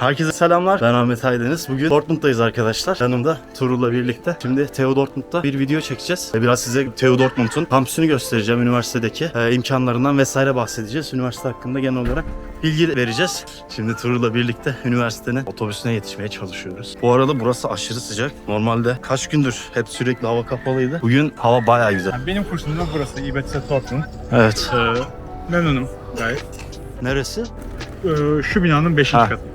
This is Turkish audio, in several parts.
Herkese selamlar. Ben Ahmet Aydeniz. Bugün Dortmund'dayız arkadaşlar. Yanımda Tuğrul'la birlikte. Şimdi TU Dortmund'da bir video çekeceğiz. Ve Biraz size TU Dortmund'un kampüsünü göstereceğim. Üniversitedeki e, imkanlarından vesaire bahsedeceğiz. Üniversite hakkında genel olarak bilgi vereceğiz. Şimdi Tuğrul'la birlikte üniversitenin otobüsüne yetişmeye çalışıyoruz. Bu arada burası aşırı sıcak. Normalde kaç gündür hep sürekli hava kapalıydı. Bugün hava bayağı güzel. Benim kursumda burası İBTS Dortmund. Evet. Ee, memnunum gayet. Neresi? Ee, şu binanın 5. Ha. katı.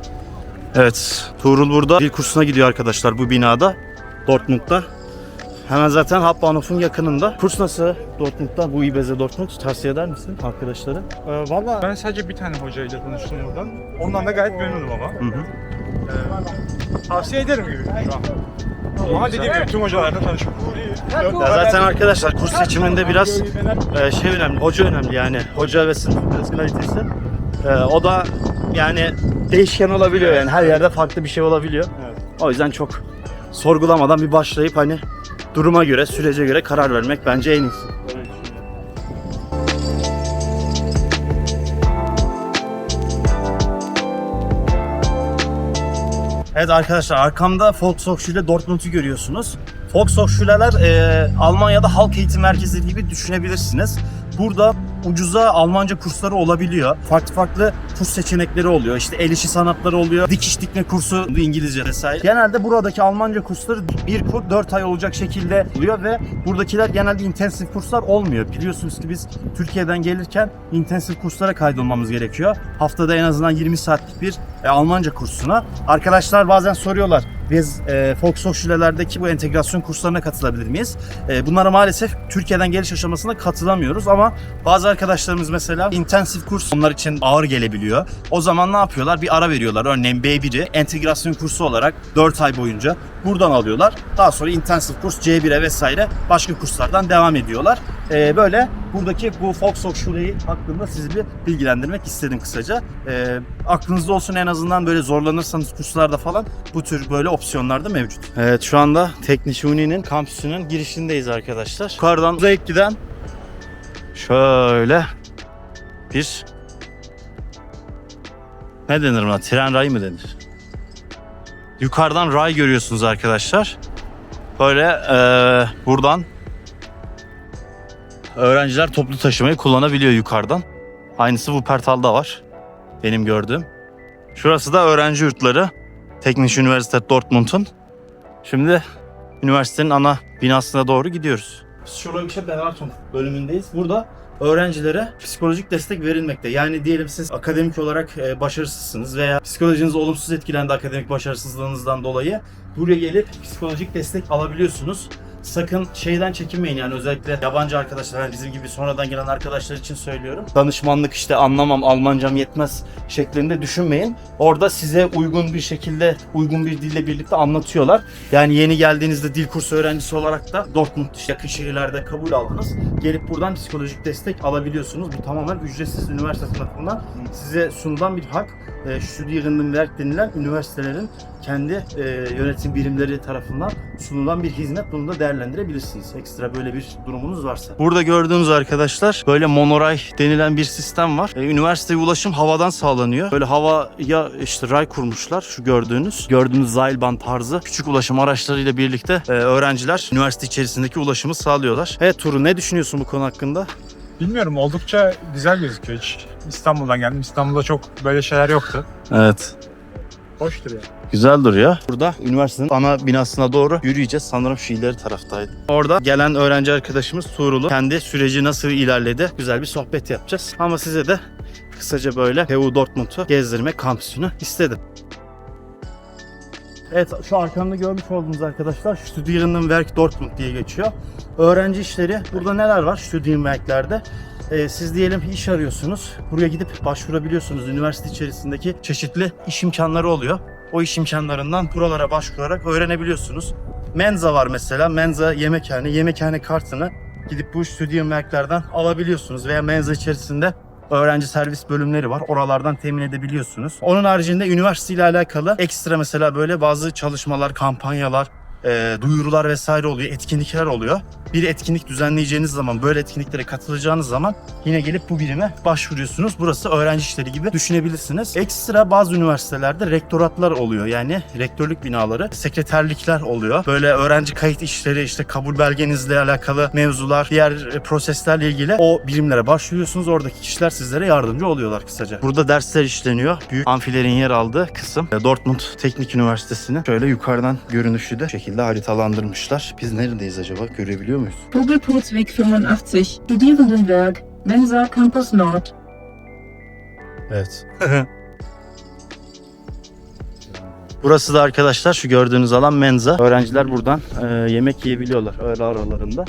Evet, Tuğrul burada bir kursuna gidiyor arkadaşlar bu binada. Dortmund'da. Hemen zaten Hauptbahnhof'un yakınında. Kurs nasıl Dortmund'da? Bu İBZ Dortmund tavsiye eder misin arkadaşlara? Ee, Valla ben sadece bir tane hocayla tanıştım oradan. Ondan da gayet memnunum ama. Hı hı. Ee, tavsiye ederim gibi şu an. Ama dediğim gibi tüm hocalarla tanışmak. Ya zaten arkadaşlar kurs seçiminde biraz e, şey önemli, hoca önemli yani. Hoca ve sınıf kalitesi. E, o da yani değişken olabiliyor yani. Her yerde farklı bir şey olabiliyor. Evet. O yüzden çok sorgulamadan bir başlayıp hani duruma göre, sürece göre karar vermek bence en iyisi. Evet arkadaşlar arkamda Volkshochschule Dortmund'u görüyorsunuz. Volkshochschule'ler e, Almanya'da halk eğitim merkezi gibi düşünebilirsiniz. Burada ucuza Almanca kursları olabiliyor. Farklı farklı kurs seçenekleri oluyor. İşte el işi sanatları oluyor. Dikiş dikme kursu İngilizce vesaire. Genelde buradaki Almanca kursları bir kur 4 ay olacak şekilde oluyor ve buradakiler genelde intensif kurslar olmuyor. Biliyorsunuz ki biz Türkiye'den gelirken intensif kurslara kaydolmamız gerekiyor. Haftada en azından 20 saatlik bir e, Almanca kursuna. Arkadaşlar bazen soruyorlar biz e, Volkshochschule'lerdeki bu entegrasyon kurslarına katılabilir miyiz? E, bunlara maalesef Türkiye'den geliş aşamasında katılamıyoruz ama bazı arkadaşlarımız mesela intensif kurs onlar için ağır gelebiliyor. O zaman ne yapıyorlar? Bir ara veriyorlar. Örneğin B1'i entegrasyon kursu olarak 4 ay boyunca buradan alıyorlar. Daha sonra intensif kurs C1'e vesaire başka kurslardan devam ediyorlar. E, böyle buradaki bu Volkshochschule'yi hakkında sizi bir bilgilendirmek istedim kısaca. E, aklınızda olsun en azından böyle zorlanırsanız kurslarda falan bu tür böyle opsiyonlar da mevcut. Evet şu anda Tekniş Uni'nin kampüsünün girişindeyiz arkadaşlar. Yukarıdan uzayıp giden şöyle bir ne denir buna? Tren rayı mı denir? Yukarıdan ray görüyorsunuz arkadaşlar. Böyle eee, buradan öğrenciler toplu taşımayı kullanabiliyor yukarıdan. Aynısı Wuppertal'da var. Benim gördüğüm. Şurası da öğrenci yurtları. Teknik Üniversite Dortmund'un. Şimdi üniversitenin ana binasına doğru gidiyoruz. Psikoloji Beratung bölümündeyiz. Burada öğrencilere psikolojik destek verilmekte. Yani diyelim siz akademik olarak e, başarısızsınız veya psikolojiniz olumsuz etkilendi akademik başarısızlığınızdan dolayı. Buraya gelip psikolojik destek alabiliyorsunuz. Sakın şeyden çekinmeyin yani özellikle yabancı arkadaşlar hani bizim gibi sonradan gelen arkadaşlar için söylüyorum. Danışmanlık işte anlamam Almancam yetmez şeklinde düşünmeyin. Orada size uygun bir şekilde uygun bir dille birlikte anlatıyorlar. Yani yeni geldiğinizde dil kursu öğrencisi olarak da Dortmund yakın şehirlerde kabul aldınız. Gelip buradan psikolojik destek alabiliyorsunuz. Bu tamamen ücretsiz üniversite tarafından size sunulan bir hak. E, Studierendenwerk denilen üniversitelerin kendi e, yönetim birimleri tarafından sunulan bir hizmet. Bunu da değerlendirebilirsiniz. Ekstra böyle bir durumunuz varsa. Burada gördüğünüz arkadaşlar böyle monoray denilen bir sistem var. E, üniversiteye ulaşım havadan sağlanıyor. Böyle havaya işte ray kurmuşlar şu gördüğünüz. Gördüğünüz Seilbahn tarzı küçük ulaşım araçlarıyla birlikte e, öğrenciler üniversite içerisindeki ulaşımı sağlıyorlar. Evet Turu ne düşünüyorsun bu konu hakkında? Bilmiyorum oldukça güzel gözüküyor. Hiç İstanbul'dan geldim. İstanbul'da çok böyle şeyler yoktu. Evet. Hoştur ya. Güzel duruyor. Burada üniversitenin ana binasına doğru yürüyeceğiz. Sanırım şu ileri taraftaydı. Orada gelen öğrenci arkadaşımız Tuğrul'u kendi süreci nasıl ilerledi güzel bir sohbet yapacağız. Ama size de kısaca böyle TU Dortmund'u gezdirmek kampüsünü istedim. Evet şu arkamda görmüş olduğunuz arkadaşlar Studierendenwerk Dortmund diye geçiyor. Öğrenci işleri burada neler var Studienwerk'lerde? Ee, siz diyelim iş arıyorsunuz. Buraya gidip başvurabiliyorsunuz. Üniversite içerisindeki çeşitli iş imkanları oluyor. O iş imkanlarından buralara başvurarak öğrenebiliyorsunuz. Menza var mesela. Menza yemekhane. Yemekhane kartını gidip bu Studienwerk'lerden alabiliyorsunuz. Veya Menza içerisinde öğrenci servis bölümleri var. Oralardan temin edebiliyorsunuz. Onun haricinde üniversite ile alakalı ekstra mesela böyle bazı çalışmalar, kampanyalar, e, duyurular vesaire oluyor, etkinlikler oluyor. Bir etkinlik düzenleyeceğiniz zaman, böyle etkinliklere katılacağınız zaman yine gelip bu birime başvuruyorsunuz. Burası öğrenci işleri gibi düşünebilirsiniz. Ekstra bazı üniversitelerde rektoratlar oluyor. Yani rektörlük binaları, sekreterlikler oluyor. Böyle öğrenci kayıt işleri, işte kabul belgenizle alakalı mevzular, diğer e, proseslerle ilgili o birimlere başvuruyorsunuz. Oradaki kişiler sizlere yardımcı oluyorlar kısaca. Burada dersler işleniyor. Büyük amfilerin yer aldığı kısım e, Dortmund Teknik Üniversitesi'nin şöyle yukarıdan görünüşü de şekilde haritalandırmışlar. Biz neredeyiz acaba? Görebiliyor muyuz? Vogelputzweg 85, Studierendenwerk, Mensa Campus Nord. Evet. Burası da arkadaşlar şu gördüğünüz alan menza. Öğrenciler buradan e, yemek yiyebiliyorlar öğle aralarında.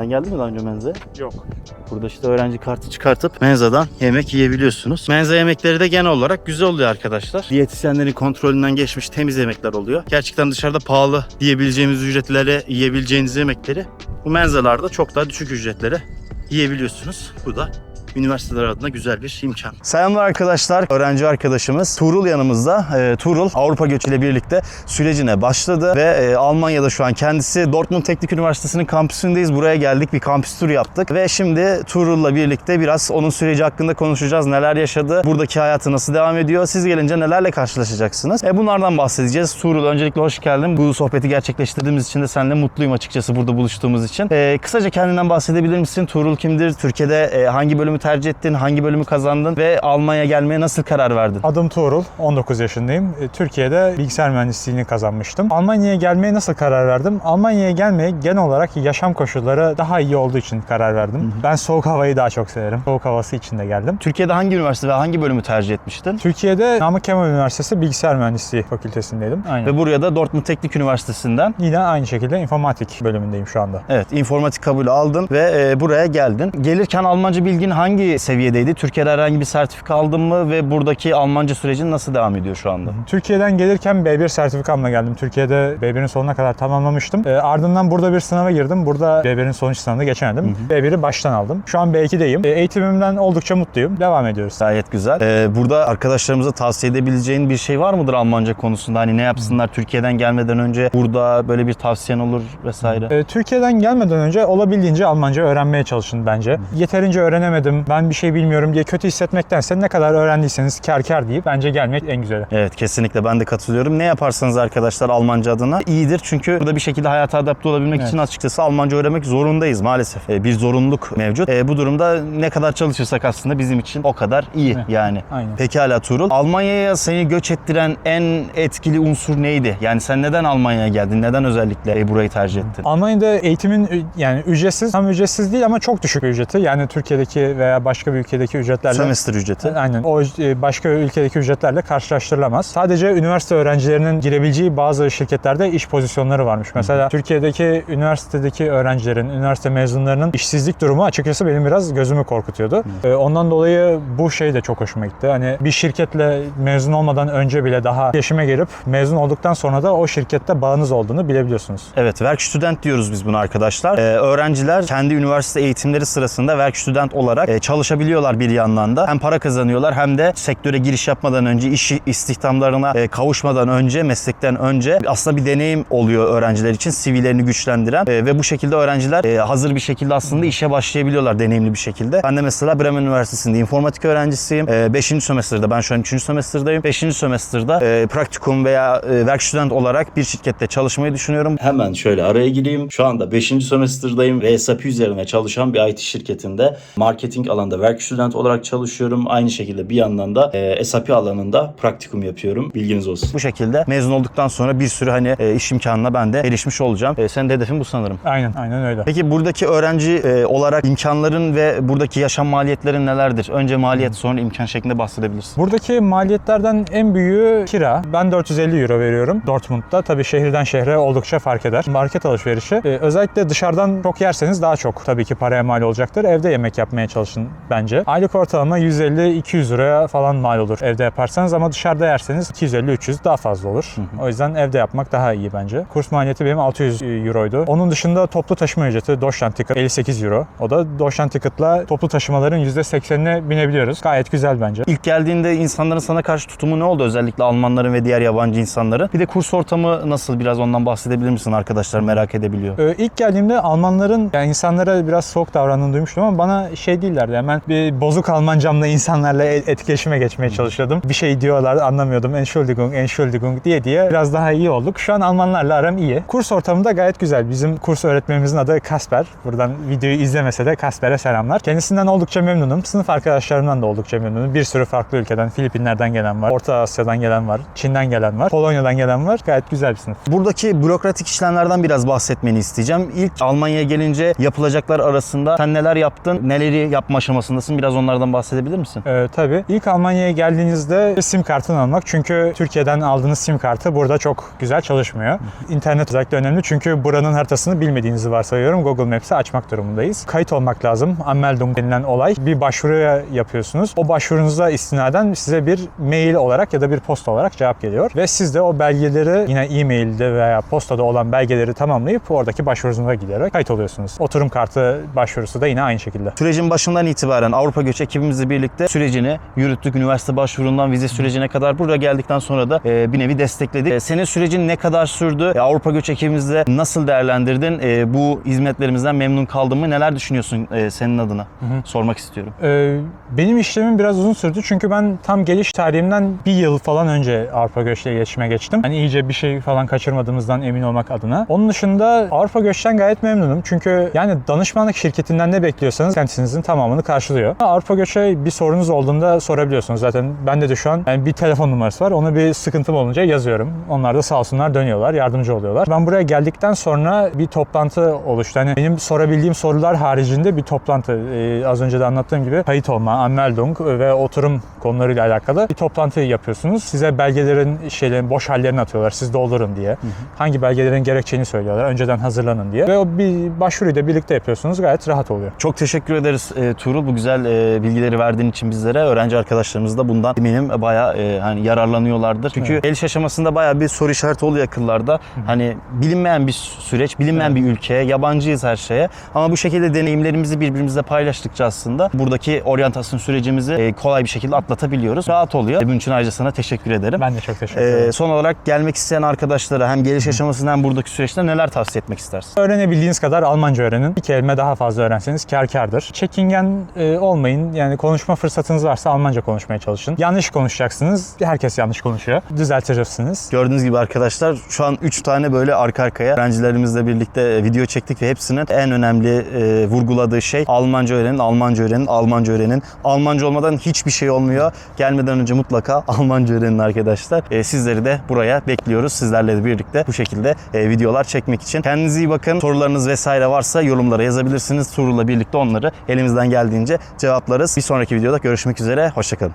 Sen geldin mi daha önce menzaya? Yok. Burada işte öğrenci kartı çıkartıp menzadan yemek yiyebiliyorsunuz. Menza yemekleri de genel olarak güzel oluyor arkadaşlar. Diyetisyenlerin kontrolünden geçmiş temiz yemekler oluyor. Gerçekten dışarıda pahalı diyebileceğimiz ücretlere yiyebileceğiniz yemekleri bu menzalarda çok daha düşük ücretlere yiyebiliyorsunuz. Bu da üniversiteler adına güzel bir imkan. Selamlar arkadaşlar. Öğrenci arkadaşımız Tuğrul yanımızda. Ee, Tuğrul Avrupa göçüyle birlikte sürecine başladı ve e, Almanya'da şu an kendisi Dortmund Teknik Üniversitesi'nin kampüsündeyiz. Buraya geldik. Bir kampüs turu yaptık ve şimdi Tuğrul'la birlikte biraz onun süreci hakkında konuşacağız. Neler yaşadı? Buradaki hayatı nasıl devam ediyor? Siz gelince nelerle karşılaşacaksınız? E, bunlardan bahsedeceğiz. Tuğrul öncelikle hoş geldin. Bu sohbeti gerçekleştirdiğimiz için de seninle mutluyum açıkçası burada buluştuğumuz için. E, kısaca kendinden bahsedebilir misin? Tuğrul kimdir? Türkiye'de e, hangi bölümü tercih ettin? Hangi bölümü kazandın? Ve Almanya'ya gelmeye nasıl karar verdin? Adım Tuğrul, 19 yaşındayım. E, Türkiye'de bilgisayar mühendisliğini kazanmıştım. Almanya'ya gelmeye nasıl karar verdim? Almanya'ya gelmeye genel olarak yaşam koşulları daha iyi olduğu için karar verdim. Ben soğuk havayı daha çok severim. Soğuk havası için de geldim. Türkiye'de hangi üniversite ve hangi bölümü tercih etmiştin? Türkiye'de Namık Kemal Üniversitesi Bilgisayar Mühendisliği Fakültesindeydim. Aynen. Ve buraya da Dortmund Teknik Üniversitesi'nden Yine aynı şekilde informatik bölümündeyim şu anda. Evet, informatik kabulü aldın ve e, buraya geldin. Gelirken Almanca bilgin hangi seviyedeydi? Türkiye'de herhangi bir sertifika aldın mı ve buradaki Almanca sürecin nasıl devam ediyor şu anda? Türkiye'den gelirken B1 sertifikamla geldim. Türkiye'de B1'in sonuna kadar tamamlamıştım. E, ardından burada bir sınava girdim. Burada B1'in sonuç sınavında geçemedim. B1'i baştan aldım. Şu an B2'deyim. E, eğitimimden oldukça mutluyum. Devam ediyoruz. Gayet güzel. Ee, burada arkadaşlarımıza tavsiye edebileceğin bir şey var mıdır Almanca konusunda? Hani ne yapsınlar Türkiye'den gelmeden önce burada böyle bir tavsiyen olur vesaire. E, Türkiye'den gelmeden önce olabildiğince Almanca öğrenmeye çalışın bence. Yeterince öğrenemedim, ben bir şey bilmiyorum diye kötü hissetmektense ne kadar öğrendiyseniz kar kar deyip bence gelmek en güzeli. Evet kesinlikle ben de katılıyorum. Ne yaparsanız arkadaşlar Almanca adına iyidir. Çünkü burada bir şekilde hayata adapte olabilmek Evet. için açıkçası Almanca öğrenmek zorundayız maalesef. Ee, bir zorunluluk mevcut. Ee, bu durumda ne kadar çalışırsak aslında bizim için o kadar iyi Evet. yani. Aynen. Pekala Tuğrul. Almanya'ya seni göç ettiren en etkili unsur neydi? Yani sen neden Almanya'ya geldin? Neden özellikle e, burayı tercih ettin? Almanya'da eğitimin yani ücretsiz, tam ücretsiz değil ama çok düşük ücreti. Yani Türkiye'deki veya başka bir ülkedeki ücretlerle Semester ücreti. Aynen. O e, başka ülkedeki ücretlerle karşılaştırılamaz. Sadece üniversite öğrencilerinin girebileceği bazı şirketlerde iş pozisyonları varmış. Mesela Türkiye'deki üniversitedeki öğrencilerin, üniversite mezunlarının işsizlik durumu açıkçası benim biraz gözümü korkutuyordu. E, Ondan dolayı bu şey de çok hoşuma gitti. Hani bir şirketle mezun olmadan önce bile daha yaşıma gelip mezun olduktan sonra da o şirkette bağınız olduğunu bilebiliyorsunuz. Evet, Werkstudent diyoruz biz buna arkadaşlar. Ee, öğrenciler kendi üniversite eğitimleri sırasında Werkstudent olarak e, çalışabiliyorlar bir yandan da. Hem para kazanıyorlar hem de sektöre giriş yapmadan önce, iş istihdamlarına e, kavuşmadan önce, meslekten önce aslında bir deneyim oluyor öğrenciler için. CV'lerini güçlendiren e, ve bu şekilde öğrenciler e, hazır bir şekilde aslında işe başlayabiliyorlar deneyimli bir şekilde. Ben de mesela Bremen Üniversitesi'nde informatik öğrencisiyim. 5. sömestrde, ben şu an 3. sömestrdayım. 5. sömestrda e, praktikum veya e, Werkstudent olarak bir şirkette çalışmayı düşünüyorum. Hemen şöyle araya gireyim. Şu anda 5. sömestrdayım ve SAP üzerine çalışan bir IT şirketinde marketing alanda Werkstudent olarak çalışıyorum. Aynı şekilde bir yandan da e, SAP alanında praktikum yapıyorum. Bilginiz olsun. Bu şekilde mezun olduktan sonra bir sürü hani e, iş imkanına ben de erişmiş olacağım. E, senin de hedefin bu sanırım. Aynen, aynen öyle. Peki buradaki öğrenci e, olarak imkanların ve buradaki yaşam maliyetlerin nelerdir? Önce maliyet sonra imkan şeklinde bahsedebilirsin. Buradaki maliyetlerden en büyüğü kira. Ben 450 euro veriyorum Dortmund'da. Tabii şehirden şehre oldukça fark eder. Market alışverişi. Ee, özellikle dışarıdan çok yerseniz daha çok tabii ki paraya mal olacaktır. Evde yemek yapmaya çalışın olsun bence. Aylık ortalama 150-200 liraya falan mal olur evde yaparsanız ama dışarıda yerseniz 250-300 daha fazla olur. O yüzden evde yapmak daha iyi bence. Kurs maliyeti benim 600 euroydu. Onun dışında toplu taşıma ücreti Deutschland Ticket 58 euro. O da Deutschland Ticket'la toplu taşımaların %80'ine binebiliyoruz. Gayet güzel bence. İlk geldiğinde insanların sana karşı tutumu ne oldu? Özellikle Almanların ve diğer yabancı insanların. Bir de kurs ortamı nasıl? Biraz ondan bahsedebilir misin? Arkadaşlar merak edebiliyor. Ee, ilk geldiğimde Almanların yani insanlara biraz soğuk davrandığını duymuştum ama bana şey değillerdi. Hemen bir bozuk Almancamla insanlarla e- etkileşime geçmeye çalışıyordum. Bir şey diyorlardı anlamıyordum. Entschuldigung, Entschuldigung diye diye biraz daha iyi olduk. Şu an Almanlarla aram iyi. Kurs ortamında gayet güzel. Bizim kurs öğretmenimizin adı Kasper. Buradan videoyu izlemese de Kasper'e selamlar. Kendisinden oldukça memnunum. Sınıf arkadaşlarımdan da oldukça memnunum. Bir sürü farklı ülkeden, Filipinler'den gelen var, Orta Asya'dan gelen var, Çin'den gelen var, Polonya'dan gelen var. Gayet güzel bir sınıf. Buradaki bürokratik işlemlerden biraz bahsetmeni isteyeceğim. İlk Almanya'ya gelince yapılacaklar arasında sen neler yaptın, neleri yapma aşamasındasın? Biraz onlardan bahsedebilir misin? Ee, tabii. İlk Almanya'ya geldiğinizde sim kartını almak. Çünkü Türkiye'den aldığınız sim kartı burada çok güzel çalışmıyor. İnternet özellikle önemli çünkü buranın haritasını bilmediğinizi varsayıyorum. Google Maps'e açmak durumundayız. Kayıt olmak lazım. Anmeldung denilen olay. Bir başvuruya yapıyorsunuz. O başvurunuza istinaden size bir mail olarak ya da bir posta olarak cevap geliyor. Ve siz de o belgeleri yine e-mailde veya postada olan belgeleri tamamlayıp oradaki başvurunuza giderek kayıt oluyorsunuz. Oturum kartı başvurusu da yine aynı şekilde. Sürecin başından itibaren Avrupa Göç ekibimizle birlikte sürecini yürüttük. Üniversite başvurundan vize sürecine kadar buraya geldikten sonra da e, bir nevi destekledik. E, senin sürecin ne kadar sürdü? E, Avrupa Göç ekibimizle nasıl değerlendirdin? E, bu hizmetlerimizden memnun kaldın mı? Neler düşünüyorsun e, senin adına? Sormak istiyorum. Ee, benim işlemim biraz uzun sürdü çünkü ben tam geliş tarihimden bir yıl falan önce Avrupa Göç'le iletişime geçtim. Hani iyice bir şey falan kaçırmadığımızdan emin olmak adına. Onun dışında Avrupa Göç'ten gayet memnunum. Çünkü yani danışmanlık şirketinden ne bekliyorsanız kendisinizin tamamını karşılıyor. Avrupa Göç'e bir sorunuz olduğunda sorabiliyorsunuz. Zaten bende de şu an yani bir telefon numarası var. Ona bir sıkıntım olunca yazıyorum. Onlar da sağ olsunlar dönüyorlar, yardımcı oluyorlar. Ben buraya geldikten sonra bir toplantı oluştu. Hani benim sorabildiğim sorular haricinde bir toplantı. Ee, az önce de anlattığım gibi kayıt olma, anmeldung ve oturum konularıyla alakalı bir toplantı yapıyorsunuz. Size belgelerin şeylerin boş hallerini atıyorlar. Siz doldurun diye. Hangi belgelerin gerekçeğini söylüyorlar. Önceden hazırlanın diye. Ve o bir başvuruyu da birlikte yapıyorsunuz. Gayet rahat oluyor. Çok teşekkür ederiz e, Tuğrul bu güzel e, bilgileri verdiğin için bizlere. Öğrenci arkadaşlarımız da bundan eminim bayağı e, hani yararlanıyorlardır. Çünkü Evet. geliş aşamasında bayağı bir soru işareti oluyor akıllarda. Hani bilinmeyen bir süreç, bilinmeyen bir ülkeye, yabancıyız her şeye. Ama bu şekilde deneyimlerimizi birbirimizle paylaştıkça aslında buradaki oryantasyon sürecimizi e, kolay bir şekilde atlatabiliyoruz. Rahat oluyor. Bunun için ayrıca sana teşekkür ederim. Ben de çok teşekkür E, ederim. son olarak gelmek isteyen arkadaşlara hem geliş aşamasında hem buradaki süreçte neler tavsiye etmek istersin? Öğrenebildiğiniz kadar Almanca öğrenin. Bir kelime daha fazla öğrenseniz kar kardır. Çekingen e, olmayın. Yani konuşma fırsatınız varsa Almanca konuşmaya çalışın. Yanlış konuşacaksınız. Herkes yanlış konuşuyor. Düzeltirirsiniz. Gördüğünüz gibi arkadaşlar şu an 3 tane böyle arka arkaya öğrencilerimizle birlikte e, video çektik ve hepsinin en önemli e, vurguladığı şey Almanca öğrenin, Almanca öğrenin, Almanca öğrenin. Almanca olmadan hiçbir şey olmuyor. Gelmeden önce mutlaka Almanca öğrenin arkadaşlar. E, sizleri de buraya bekliyoruz. Sizlerle de birlikte bu şekilde e, videolar çekmek için. Kendinize iyi bakın. Sorularınız vesaire varsa yorumlara yazabilirsiniz. Tuğrul'la birlikte onları elimizden geldiğince cevaplarız. Bir sonraki videoda görüşmek üzere. Hoşçakalın.